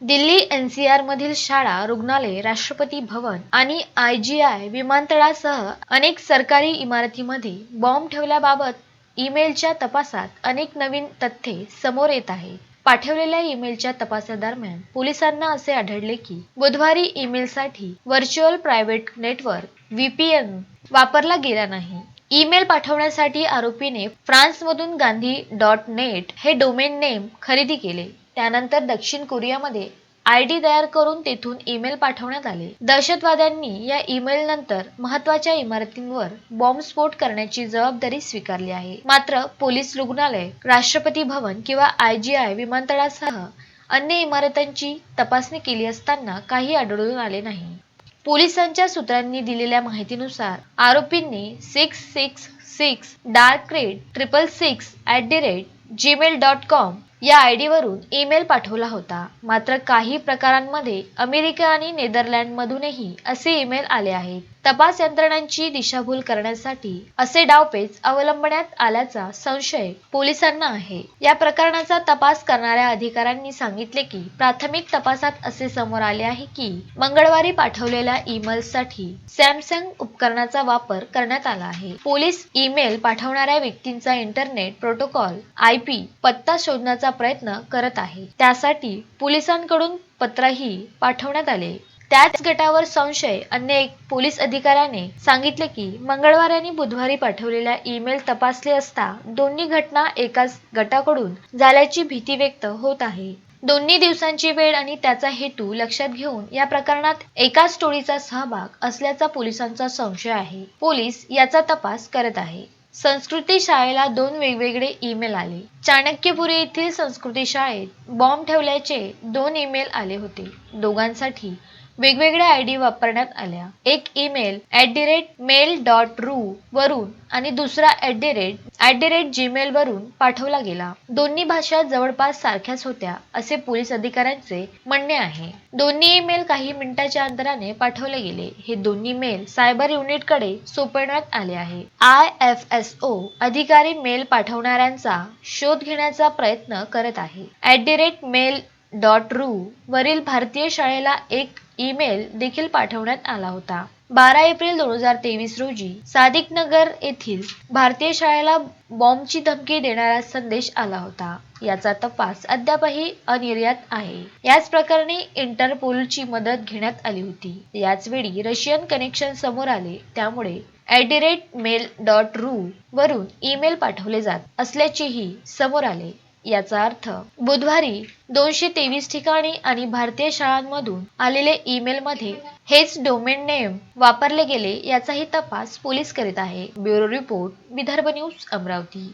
Delhi NCR मधील शाळा रुग्णालय राष्ट्रपती भवन आणि आयजीआय विमानतळासह अनेक सरकारी इमारतींमध्ये बॉम्ब ठेवल्याबाबत ईमेलच्या तपासात अनेक नवीन तथ्ये समोर येत आहेत. पाठवलेल्या ईमेलच्या तपासादरम्यान पोलिसांना असे आढळले की बुधवारी ईमेलसाठी व्हर्च्युअल प्रायव्हेट नेटवर्क व्हीपीएन वापरला गेला नाही. ईमेल पाठवण्यासाठी आरोपीने फ्रान्समधून गांधी डॉट नेट हे डोमेन नेम खरेदी केले. त्यानंतर दक्षिण कोरियामध्ये आय डी तयार करून तेथून ईमेल पाठवण्यात आले. दहशतवाद्यांनी या ईमेल नंतर महत्त्वाच्या इमारतींवर बॉम्बस्फोट करण्याची जबाबदारी स्वीकारली आहे. मात्र पोलीस रुग्णालय राष्ट्रपती भवन किंवा आय जी आय विमानतळासह अन्य इमारतांची तपासणी केली असताना काही आढळून आले नाही. पोलिसांच्या सूत्रांनी दिलेल्या माहितीनुसार आरोपींनी six six six dark red triple six at the rate Gmail dot com या आय वरून ईमेल पाठवला होता. मात्र काही प्रकारांमध्ये अमेरिका आणि नेदरलँडमधूनही असे ईमेल आले आहेत. तपास यंत्रणांची दिशाभूल करण्यासाठी असे डावपेच अवलंबण्यात आल्याचा संशय पोलिसांना आहे. या प्रकरणाचा तपास करणाऱ्या अधिकाऱ्यांनी सांगितले की प्राथमिक तपासात असे समोर आले आहे की मंगळवारी पाठवलेल्या ईमेल्ससाठी सॅमसंग उपकरणाचा वापर करण्यात आला आहे. पोलीस ईमेल पाठवणाऱ्या व्यक्तींचा इंटरनेट प्रोटोकॉल आय पी पत्ता शोधण्याचा प्रयत्न करत आहे. त्यासाठी पोलिसांकडून पत्रही पाठवण्यात आले. त्याच गटावर संशय अन्य एक पोलीस अधिकाऱ्याने सांगितले की मंगळवार आणि बुधवारी पाठवलेल्या ईमेल तपासले असता दोन्ही घटना एकाच गटाकडून झाल्याची भीती व्यक्त होत आहे. दोन्ही दिवसांची वेळ आणि त्याचा हेतू लक्षात घेऊन या प्रकरणात एकाच टोळीचा सहभाग असल्याचा पोलिसांचा संशय आहे. पोलीस याचा तपास करत आहे. संस्कृती शाळेला दोन वेगवेगळे ईमेल आले. चाणक्यपुरी येथील संस्कृती शाळेत बॉम्ब ठेवल्याचे दोन ईमेल आले होते. दोघांसाठी वेगवेगळ्या आय डी वापरण्यात आल्या. एक email at the rate mail dot ru वरून आणि दुसरा at the rate at the rate Gmail वरून पाठवला गेला. दोन्ही भाषा जवळपास सारख्याच होत्या असे पोलीस अधिकाऱ्यांचे म्हणणे आहे. दोन्ही ईमेल काही मिनिटाच्या अंतराने पाठवले गेले. हे दोन्ही मेल सायबर युनिटकडे सोपवण्यात आले आहे. आय एफ एस ओ अधिकारी मेल पाठवणाऱ्यांचा शोध घेण्याचा प्रयत्न करत आहे. At the rate mail dot ru वरील भारतीय शाळेला एक ईमेल देखील पाठवण्यात आला होता. बारा एप्रिल दोन हजार तेवीस रोजी सादिक नगर येथील भारतीय शाळेला बॉम्बची धमकी देणारा संदेश आला होता. याचा तपास अद्यापही अनिर्यात आहे. याच प्रकरणी इंटरपोलची मदत घेण्यात आली होती. याच वेळी रशियन कनेक्शन समोर आले. त्यामुळे at the rate mail dot ru वरून ईमेल पाठवले जात असल्याचेही समोर आले. याचा अर्थ बुधवारी दोनशे तेवीस ठिकाणी आणि भारतीय शाळांमधून आलेले ईमेल मध्ये हेच डोमेन नेम वापरले गेले याचाही तपास पोलीस करीत आहे. Bureau report Vidarbha news Amravati.